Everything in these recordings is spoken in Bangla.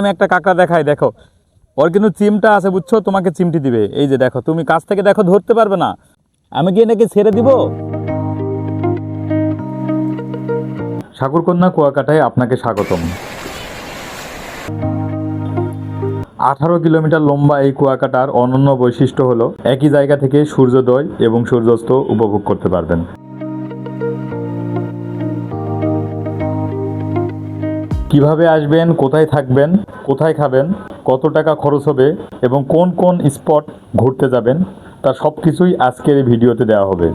আমি একটা কাঁকড়া দেখাই, দেখো। ওর কিন্তু চিমটা আছে, বুঝছ? তোমাকে চিমটি দিবে। এই যে দেখো, তুমি কাছ থেকে দেখো, ধরতে পারবে না। আমি গিয়ে নাকি ছেড়ে দিব? সাগরকন্যা কুয়াকাটায় আপনাকে স্বাগতম। আঠারো কিলোমিটার লম্বা এই কুয়াকাটার অনন্য বৈশিষ্ট্য হলো, একই জায়গা থেকে সূর্যোদয় এবং সূর্যাস্ত উপভোগ করতে পারবেন। কীভাবে আসবেন, কোথায় থাকবেন, কোথায় খাবেন, কত টাকা খরচ হবে এবং কোন কোন স্পট ঘুরতে যাবেন, তা সব কিছুই আজকের এই ভিডিওতে দেওয়া হবে।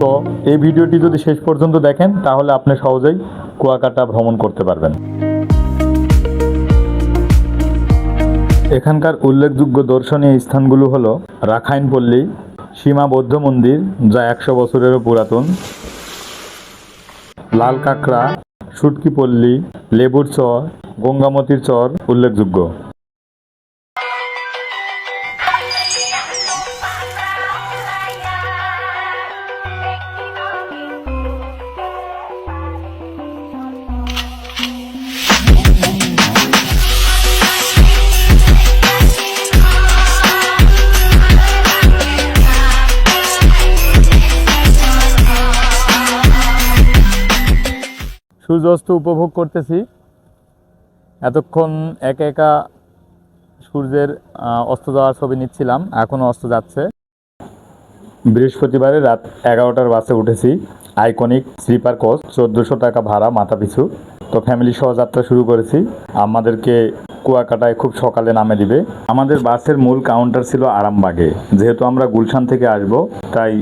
তো এই ভিডিওটি যদি শেষ পর্যন্ত দেখেন, তাহলে আপনি সহজেই কুয়াকাটা ভ্রমণ করতে পারবেন। এখানকার উল্লেখযোগ্য দর্শনীয় স্থানগুলো হলো রাখাইনপল্লী সীমা বৌদ্ধ মন্দির যা একশো বছরেরও পুরাতন। লাল কাঁকড়া সুটকিপল্লী লেবুর চর, গঙ্গামতির চর উল্লেখযোগ্য। সূর্যাস্ত উপভোগ করতেছি। এতক্ষণ একা একা সূর্যের অস্ত যাওয়ার ছবি নিচ্ছিলাম এখনও অস্ত যাচ্ছে। বৃহস্পতিবারে রাত এগারোটার বাসে উঠেছি, আইকনিক স্লিপার কোচ, চোদ্দোশো টাকা ভাড়া মাথা পিছু তো ফ্যামিলি সহ যাত্রা শুরু করেছি, আমাদেরকে কুয়াকাটায় খুব সকালে নামে দিবে। আমাদের বাসের মূল কাউন্টার ছিল আরামবাগে। যেহেতু আমরা গুলশান থেকে আসব, তাই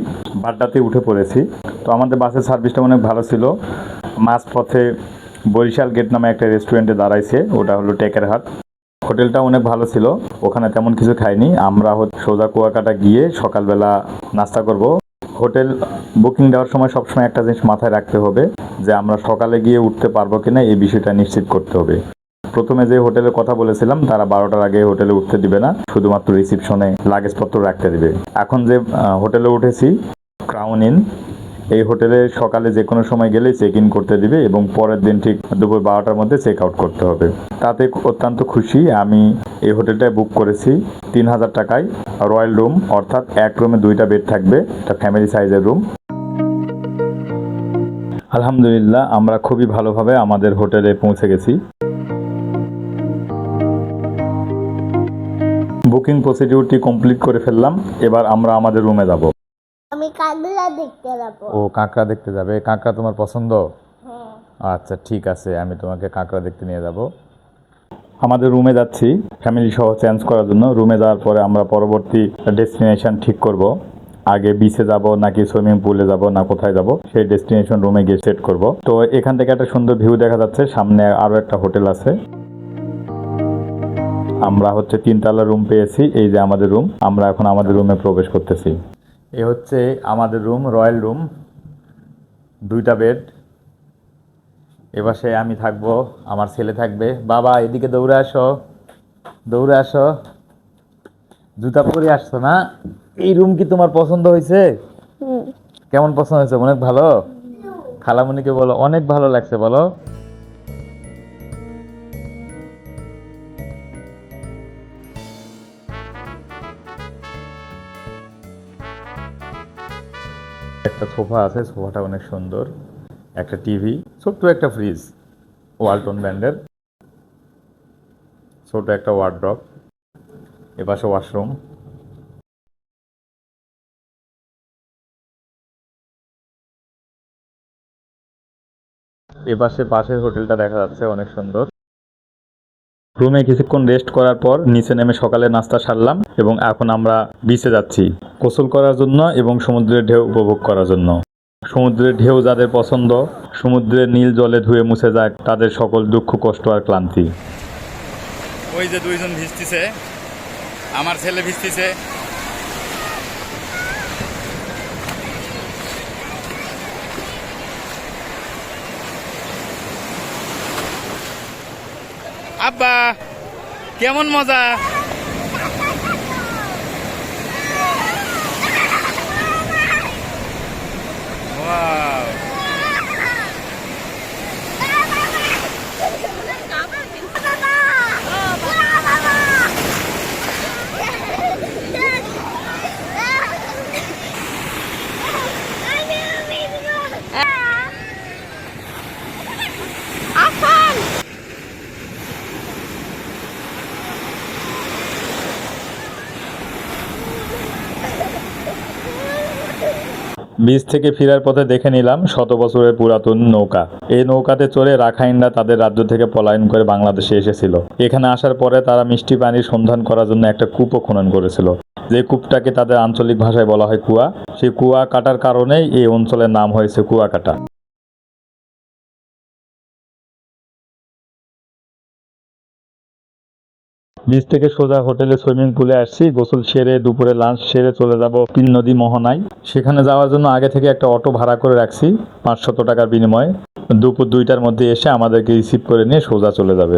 বাড্ডাতে উঠে পড়েছি। তো আমাদের বাসের সার্ভিসটা অনেক ভালো ছিল। মাঝপথে বরিশাল গেট নামে একটা রেস্টুরেন্টে দাঁড়াইছে, ওটা হলো টেকের হাট। হোটেলটা অনেক ভালো ছিল, ওখানে তেমন কিছু খাইনি। আমরা সোজা কুয়াকাটা গিয়ে সকালবেলা নাস্তা করব। হোটেল বুকিং দেওয়ার সময় সবসময় একটা জিনিস মাথায় রাখতে হবে, যে আমরা সকালে গিয়ে উঠতে পারব কিনা, এই বিষয়টা নিশ্চিত করতে হবে। প্রথমে যে হোটেলের কথা বলেছিলাম, তারা বারোটার আগে হোটেলে উঠতে দিবে না, শুধুমাত্র রিসিপশনে লাগেজপত্র রাখতে দিবে। এখন যে হোটেলে উঠেছি ক্রাউন ইন এই হোটেলে সকালে যে কোনো সময় গেলে চেক ইন করতে দিবে এবং পরের দিন ঠিক দুপুর বারোটার মধ্যে চেক আউট করতে হবে। তাতে অত্যন্ত খুশি, আমি এই হোটেলটায় বুক করেছি তিন হাজার টাকায় রয়্যাল রুম, অর্থাৎ এক রুমে দুইটা বেড থাকবে এটা ফ্যামিলি সাইজের রুম আলহামদুলিল্লাহ, আমরা খুবই ভালোভাবে আমাদের হোটেলে পৌঁছে গেছি। বুকিং প্রসিডিউরটি কমপ্লিট করে ফেললাম, এবার আমরা আমাদের রুমে যাব। কাগলা দেখতে যাব। ও কাঁকড়া দেখতে যাবে। কাঁকড়া তোমার পছন্দ? হ্যাঁ। আচ্ছা ঠিক আছে আমি তোমাকে কাঁকড়া দেখতে নিয়ে যাব। আমাদের রুমে যাচ্ছি। ফ্যামিলি সহ চেঞ্জ করার জন্য। রুমে যাওয়ার পরে আমরা পরবর্তী ডেস্টিনেশন ঠিক করব। আগে বিচে যাব নাকি সুইমিং পুলে যাব না কোথায় যাব সেই ডেস্টিনেশন রুমে গিয়ে সেট করব। তো এখান থেকে একটা সুন্দর ভিউ দেখা যাচ্ছে। সামনে আরও একটা হোটেল আছে। আমরা হচ্ছে তিনতলা রুম পেয়েছি। এই যে আমাদের রুম আমরা এখন আমাদের রুমে প্রবেশ করতেছি। এ হচ্ছে আমাদের রুম রয়্যাল রুম। দুইটা বেড। এবারে আমি থাকব আমার ছেলে থাকবে। বাবা এদিকে দৌড়ে আসো। দৌড়ে আসো। জুতা পরে আসছো না? এই রুম কি তোমার পছন্দ হয়েছে? কেমন পছন্দ হয়েছে? অনেক ভালো। খালামণিকে বলো অনেক ভালো লাগছে বলো। একটা সোফা আছে, সোফাটা অনেক সুন্দর, একটা টিভি, ছোট্ট একটা ফ্রিজ, ওয়ালটন ব্র্যান্ডের ছোট একটা ওয়ার্ড্রপ, এপাশে ওয়াশরুম। এপাশে পাশের হোটেলটা দেখা যাচ্ছে, অনেক সুন্দর। রুমে কিছুক্ষণ রেস্ট করার পর নিচে নেমে সকালে নাস্তা সারলাম এবং এখন আমরা বিচে যাচ্ছি গোসল করার জন্য এবং সমুদ্রের ঢেউ উপভোগ করার জন্য। সমুদ্রের ঢেউ যাদের পছন্দ, সমুদ্রের নীল জলে ধুয়ে মুছে যাক তাদের সকল দুঃখ, কষ্ট আর ক্লান্তি। ওই যে দুইজন ভিজতিছে, আমার ছেলে ভিজতিছে কেমন মজা? বীজ থেকে ফিরার পথে দেখে নিলাম শত বছরের পুরাতন নৌকা। এই নৌকাতে চড়ে রাখাইনরা তাদের রাজ্য থেকে পলায়ন করে বাংলাদেশে এসেছিল। এখানে আসার পরে তারা মিষ্টি পানির সন্ধান করার জন্য একটা কূপও খনন করেছিল। যে কূপটাকে তাদের আঞ্চলিক ভাষায় বলা হয় কুয়া। সেই কুয়া কাটার কারণেই এই অঞ্চলের নাম হয়েছে কুয়াকাটা। বিচ থেকে সোজা হোটেলে সুইমিং পুলে আসছি, গোসল সেরে দুপুরে লাঞ্চ সেরে চলে যাব তিন নদী মোহনায়। সেখানে যাওয়ার জন্য আগে থেকে একটা অটো ভাড়া করে রাখছি, পাঁচশত টাকার বিনিময়ে। দুপুর দুইটার মধ্যে এসে আমাদেরকে রিসিভ করে নিয়ে সোজা চলে যাবে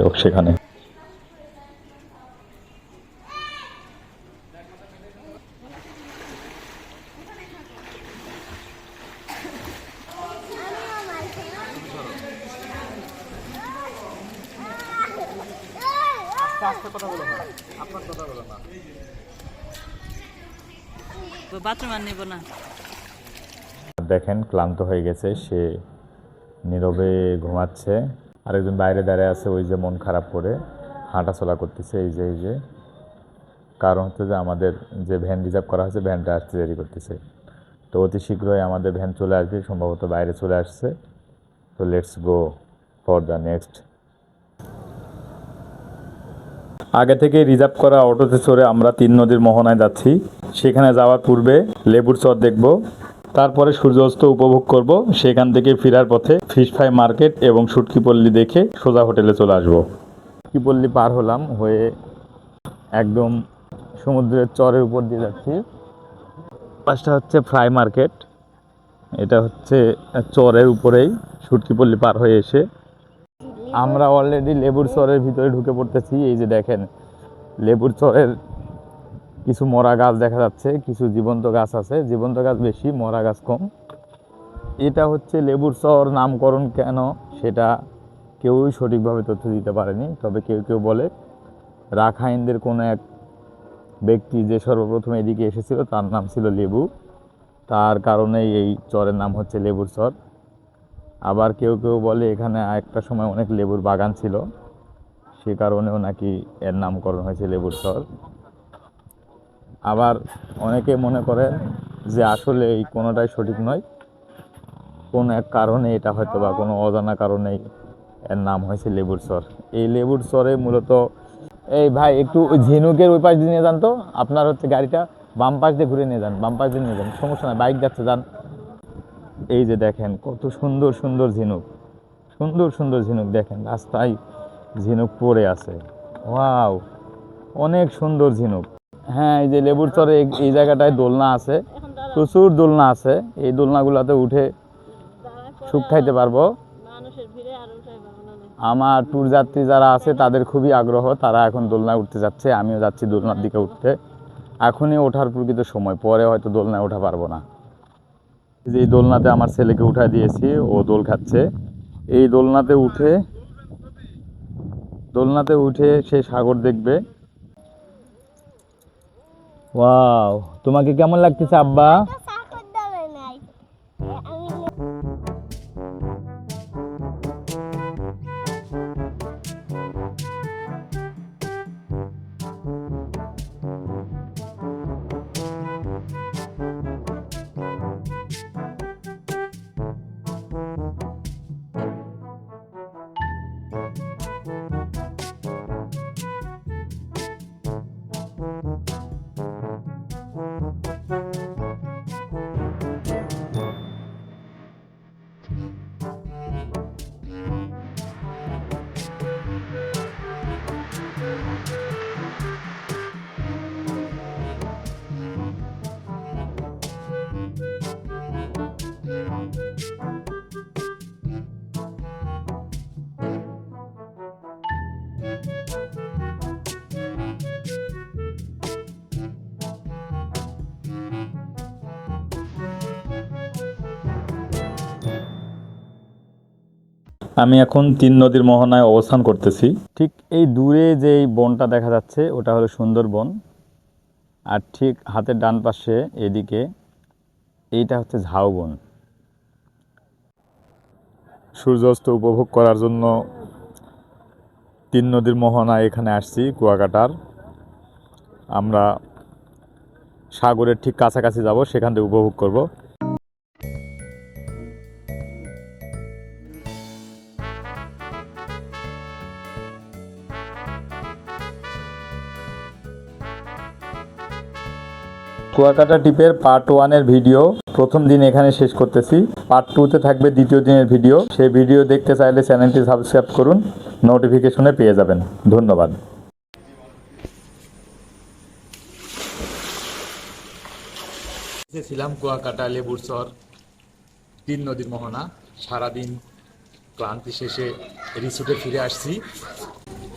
ও সেখানে বাথরুম আর নিব না। দেখেন ক্লান্ত হয়ে গেছে সে নীরবে ঘুমাচ্ছে। আরেকজন বাইরে দাঁড়িয়ে আছে ওই যে মন খারাপ করে হাঁটাচলা করতেছে এই যে এই যে। কারণ হচ্ছে যে আমাদের যে ভ্যান রিজার্ভ করা হয়েছে ভ্যানটা আসতে দেরি করতেছে। তো অতি শীঘ্রই আমাদের ভ্যান চলে আসবে সম্ভবত বাইরে চলে আসছে। তো let's go for the next আগে থেকে রিজার্ভ করা অটোতে চড়ে আমরা তিন নদীর মোহনায় যাচ্ছি। সেখানে যাওয়ার পূর্বে লেবুর চর দেখব। তারপরে সূর্যাস্ত উপভোগ করব। সেখান থেকে ফেরার পথে ফিশ ফ্রাই মার্কেট এবং সুটকিপল্লি দেখে সোজা হোটেলে চলে আসব। সুটকিপল্লি পার হলাম, হয়ে একদম সমুদ্রের চরের উপর দিয়ে যাচ্ছি। পাশটা হচ্ছে ফ্রাই মার্কেট এটা হচ্ছে চরের উপরেই সুটকিপল্লি পার হয়ে এসে আমরা অলরেডি লেবুর চরের ভিতরে ঢুকে পড়তেছি, এই যে দেখেন, লেবুর চরের কিছু মরা গাছ দেখা যাচ্ছে, কিছু জীবন্ত গাছ আছে, জীবন্ত গাছ বেশি, মরা গাছ কম। এটা হচ্ছে লেবুর চর নামকরণ কেন, সেটা কেউই সঠিকভাবে তথ্য দিতে পারেনি, তবে কেউ কেউ বলে রাখাইনদের কোনো এক ব্যক্তি যে সর্বপ্রথম এদিকে এসেছিল, তার নাম ছিল লেবু। তার কারণেই এই চরের নাম হচ্ছে লেবুর চর। আবার কেউ কেউ বলে এখানে একটা সময় অনেক লেবুর বাগান ছিল। সে কারণেও নাকি এর নামকরণ হয়েছে লেবুর চর আবার অনেকে মনে করে যে আসলে এই কোনোটাই সঠিক নয়। কোনো এক কারণে এটা হয়তো বা কোনো অজানা কারণেই এর নাম হয়েছে লেবুর চর এই লেবুর চরে মূলত, এই ভাই, একটু ঝিনুকের ওই পাশ দিয়ে নিয়ে যান তো। আপনার হচ্ছে গাড়িটা বাম পাশ দিয়ে ঘুরে নিয়ে যান, বাম পাশ দিয়ে নিয়ে যান। সমস্যা নাই, বাইক যাচ্ছে, যান। এই যে দেখেন কত সুন্দর সুন্দর ঝিনুক। সুন্দর সুন্দর ঝিনুক দেখেন রাস্তায় ঝিনুক পড়ে আছে। ওয়াও অনেক সুন্দর ঝিনুক। হ্যাঁ এই যে লেবুর চরে এই- জায়গাটায় দোলনা আছে। প্রচুর দোলনা আছে। এই দোলনাগুলোতে উঠে সুখ খাইতে পারব। আমার ট্যুর যাত্রী যারা আছে তাদের খুবই আগ্রহ। তারা এখন দোলনায় উঠতে যাচ্ছে আমিও যাচ্ছি দোলনার দিকে উঠতে। এখনই ওঠার প্রকৃত সময় পরে হয়তো দোলনায় ওঠা পারব না। যে এই দোলনাতে আমার ছেলেকে উঠায় দিয়েছি, ও দোল খাচ্ছে। এই দোলনাতে উঠে দোলনাতে উঠে সে সাগর দেখবে। ওয়াও, তোমাকে কেমন লাগতেছে আব্বা? আমি এখন তিন নদীর মোহনায় অবস্থান করতেছি। ঠিক এই দূরে যে বনটা দেখা যাচ্ছে, ওটা হলো সুন্দরবন। আর ঠিক হাতের ডান পাশে এদিকে এইটা হচ্ছে ঝাউবন। সূর্যাস্ত উপভোগ করার জন্য তিন নদীর মোহনা এখানে আসছি, কুয়াকাটার। আমরা সাগরের ঠিক কাছাকাছি যাব, সেখান থেকে উপভোগ করব। কুয়াকাটা টিপের পার্ট ওয়ানের ভিডিও প্রথম দিন এখানে শেষ করতেছি। পার্ট টুতে থাকবে দ্বিতীয় দিনের ভিডিও সেই ভিডিও দেখতে চাইলে চ্যানেলটি সাবস্ক্রাইব করুন নোটিফিকেশনে পেয়ে যাবেন। ধন্যবাদ। ছিলাম কুয়াকাটা, লেবুর চর, তিন নদীর মোহনা। সারাদিন ক্লান্তি শেষে রিসোর্টে ফিরে আসছি।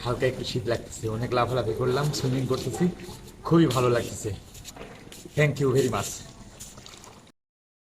হালকা একটু শীত লাগতেছে, অনেক লাফালাফি করলাম সুইমিং করতেছি, খুবই ভালো লাগতেছে। Thank you very much